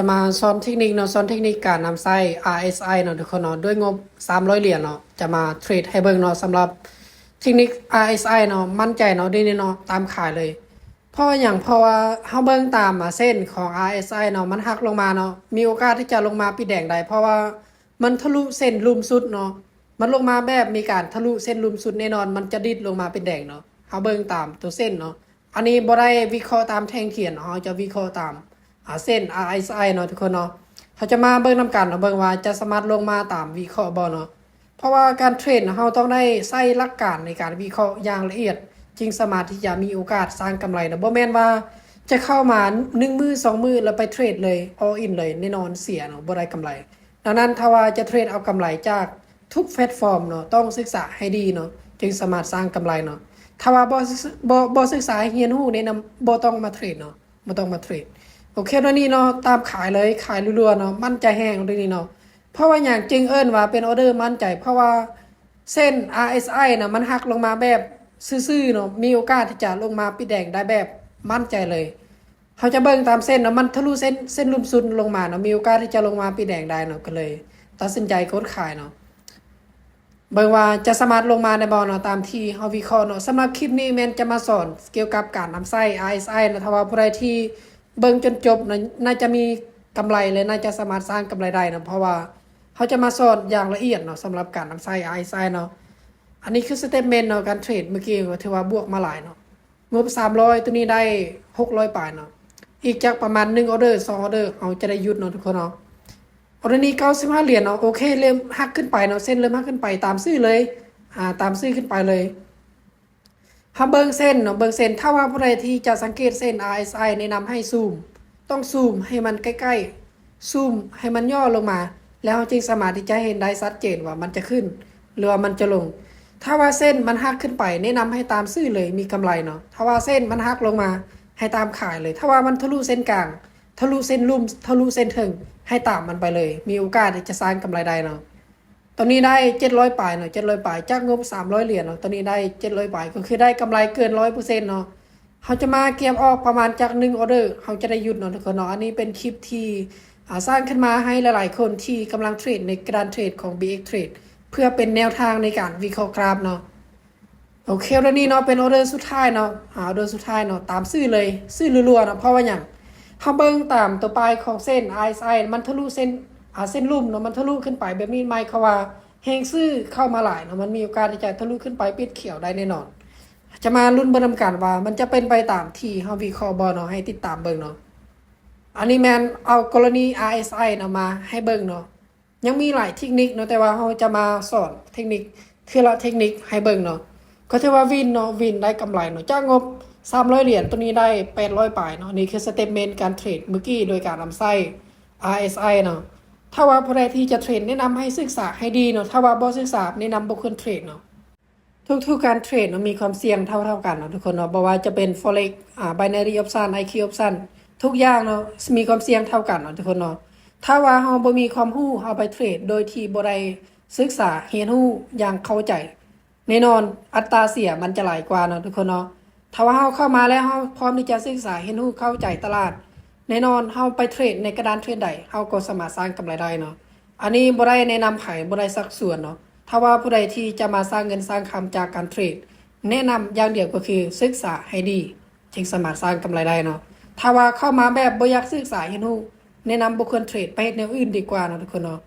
จะมาสอนเทคนิคเนาะสอนเทคนิคการนำไส้ RSI เนาะทุกคนเนาะด้วยงบ 300 เหรียญเนาะจะมาเทรดให้เบิ่งเนาะสำหรับเทคนิค RSI เนาะมั่นใจเนาะดีเนาะตามขายเลย เพราะอย่างเพราะว่าเฮาเบิ่งตามมาเส้นของ RSI เนาะมันหักลงมาเนาะมีโอกาสที่จะลงมาปิดแดงได้เพราะว่ามันทะลุเส้นลุมสุดเนาะมันลงมาแบบมีการทะลุเส้นลุมสุดแน่นอน มันจะดิดลงมาเป็นแดงเนาะเฮาเบิ่งตามตัวเส้นเนาะอันนี้บ่ได้วิเคราะห์ตามแท่งเขียนเนาะเฮาจะวิเคราะห์ตาม อาเส้น RSI เนาะทุกคนเนาะเขาจะมาเบิ่งนำกันเนาะเบิ่งว่าจะสามารถลงมาตามวิเคราะห์บ่เนาะเพราะว่าการเทรดเนาะเราต้องได้ใส่หลักการในการวิเคราะห์อย่างละเอียด จึงสามารถที่จะมีโอกาสสร้างกำไรเนาะบ่แม่นว่าจะเข้ามา1มือ2มือแล้วไปเทรดเลย all in เลยแน่นอนเสียเนาะบ่ได้กำไร ดังนั้นถ้าว่าจะเทรดเอากำไรจากทุกแพลตฟอร์มเนาะต้องศึกษาให้ดีเนาะจึงสามารถสร้างกำไรเนาะถ้าว่าบ่บ่บ่ศึกษาเรียนรู้แนะนำบ่ต้องมาเทรดเนาะบ่ต้องมาเทรด โอเคตอนนี้เนาะตามขายเลยขายรัวๆเนาะมั่นใจแห้งตรงนี้เนาะเพราะว่าอย่างจริงเอิ้นว่าเป็นออเดอร์มั่นใจ เพราะว่าเส้น RSI นะมันหักลงมาแบบซื่อๆเนาะมีโอกาสที่จะลงมาปิดแดงได้แบบมั่นใจเลยเขาจะเบิ่งตามเส้นเนาะมันทะลุเส้นเส้นรุมซุนลงมาเนาะมีโอกาสที่จะลงมาปิดแดงได้เนาะก็เลย ตัดสินใจกดขายเนาะเบิ่งว่าจะสามารถลงมาในบอลเนาะตามที่เฮาวิเคราะห์เนาะสำหรับคลิปนี้แมนจะมาสอนเกี่ยวกับการนำไส้ RSI นะถ้าว่าผู้ใดที่ เบิ่งจนจบนะน่าจะมีกำไรเลยน่าจะสามารถสร้างกำไรได้นะเพราะว่าเขาจะมาสอนอย่างละเอียดเนาะสำหรับการนำไส้ RSI เนาะอันนี้คือสเตทเมนต์เนาะการเทรดเมื่อกี้ถือว่าบวกมาหลายเนาะงบ300ตัวนี้ได้600ปลายเนาะอีกจากประมาณ1ออเดอร์2ออเดอร์เอาจะได้หยุดเนาะทุกคนเนาะออเดอร์นี้เก้าสิบห้าเหรียญเนาะโอเคเริ่มหักขึ้นไปเนาะเส้นเริ่มหักขึ้นไปตามซื่อเลยอ่าตามซื่อขึ้นไปเลย ถ้าเบิ้งเส้นเนาะเบิ้งเส้น ถ้าว่าผู้ใดที่จะสังเกตเส้น RSI แนะนำให้ซูม ต้องซูมให้มันใกล้ๆ ซูมให้มันย่อลงมา แล้วจึงสามารถที่จะเห็นได้ชัดเจนว่ามันจะขึ้น หรือว่ามันจะลง ถ้าว่าเส้นมันหักขึ้นไป แนะนำให้ตามซื่อเลยมีกำไรเนาะ ถ้าว่าเส้นมันหักลงมา ให้ตามขายเลย ถ้าว่ามันทะลุเส้นกลาง ทะลุเส้นลุ่ม ทะลุเส้นถึง ให้ตามมันไปเลย มีโอกาสที่จะสร้างกำไรได้เนาะ ตอนนี้ได้เจ็ดร้อยปลายเนาะเจ็ดร้อยปลายจากงบสามร้อยเหรียญเนาะตอนนี้ได้เจ็ดร้อยปลายก็คือได้กำไรเกินร้อยเปอร์เซ็นต์เนาะเขาจะมาเก็บออกประมาณจากหนึ่งออเดอร์เขาจะได้หยุดเนาะทุกคนเนาะอันนี้เป็นคลิปที่สร้างขึ้นมาให้หลาย ๆ คนที่กำลังเทรดในกระดานเทรดของ BX Trade เพื่อเป็นแนวทางในการวิเคราะห์กราฟเนาะโอเคแล้วนี้เนาะเป็นออเดอร์สุดท้ายเนาะหาออเดอร์สุดท้ายเนาะตามซื่อเลยซื่อรัวๆเนาะเพราะว่าอย่างเขาเบิ่งตามตัวปลายของเส้น RSI มันทะลุเส้น อาเส้นลุ่มเนาะมันทะลุขึ้นไปแบบนี้หมายควาว่าเฮงซื่อเข้ามาหลายเนาะมันมีโอกาสที่จะทะลุขึ้นไปปิดเขียวได้แน่นอน จะมาลุ้นบิ่งนำกันว่า มันจะเป็นไปตามที่เฮาวิคราะห์บ่เนาะให้ติดตามเบิ่งเนาะอันนี้แมนเอากรณี RSI เนาะมาให้เบิ่งเนาะยังมีหลายเทคนิคเนาะแต่ว่าเฮาจะมาสอนเทคนิคคือละเทคนิคให้เบิ่งเนาะก็ถือว่าวินเนาะวินได้กำไรเนาะจ้ากงบ 300 เหรียญตัวนี้ได้ 800ปลายเนาะนี่คือสเตทเมนต์การเทรดเมื่อกี้โดยการนำไส้ RSI เนาะ ถ้าว่าผู้ใดที่จะเทรดแนะนำให้ศึกษาให้ดีเนาะถ้าว่าบ่ศึกษาแนะนำบ่ควรเทรดเนาะทุกๆการเทรดเนมีความเสี่ยงเท่าๆกันเนาะทุกคนเนาะบ่ว่าจะเป็น forex อ่า binary option IQ option ทุกอย่างเนาะมีความเสี่ยงเท่ากันเนาะทุกคนเนาะถ้าว่าเฮาบ่มีความรู้เฮาไปเทรดโดยที่บ่ได้ศึกษาเรียนรู้อย่างเข้าใจแน่นอนอัตราเสียมันจะหลายกว่าเนาะทุกคนเนาะถ้าว่าเฮาเข้ามาแล้วเฮาพร้อมที่จะศึกษาเห็นรู้เข้าใจตลาด แน่นอนเฮาไปเทรดในกระดานเทรดใดเฮาก็สามารถสร้างกำไรได้เนาะอันนี้บ่ได้แนะนำไผบ่ได้สักส่วนเนาะถ้าว่าผู้ใดที่จะมาสร้างเงินสร้างคำจากการเทรดแนะนำอย่างเดียวก็คือศึกษาให้ดี จึงสามารถสร้างกำไรได้เนาะถ้าว่าเข้ามาแบบบ่อยากศึกษาเห็นฮู้แนะนำบ่ควรเทรดไปเฮ็ดแนวอื่นดีกว่าเนาะทุกคนเนาะ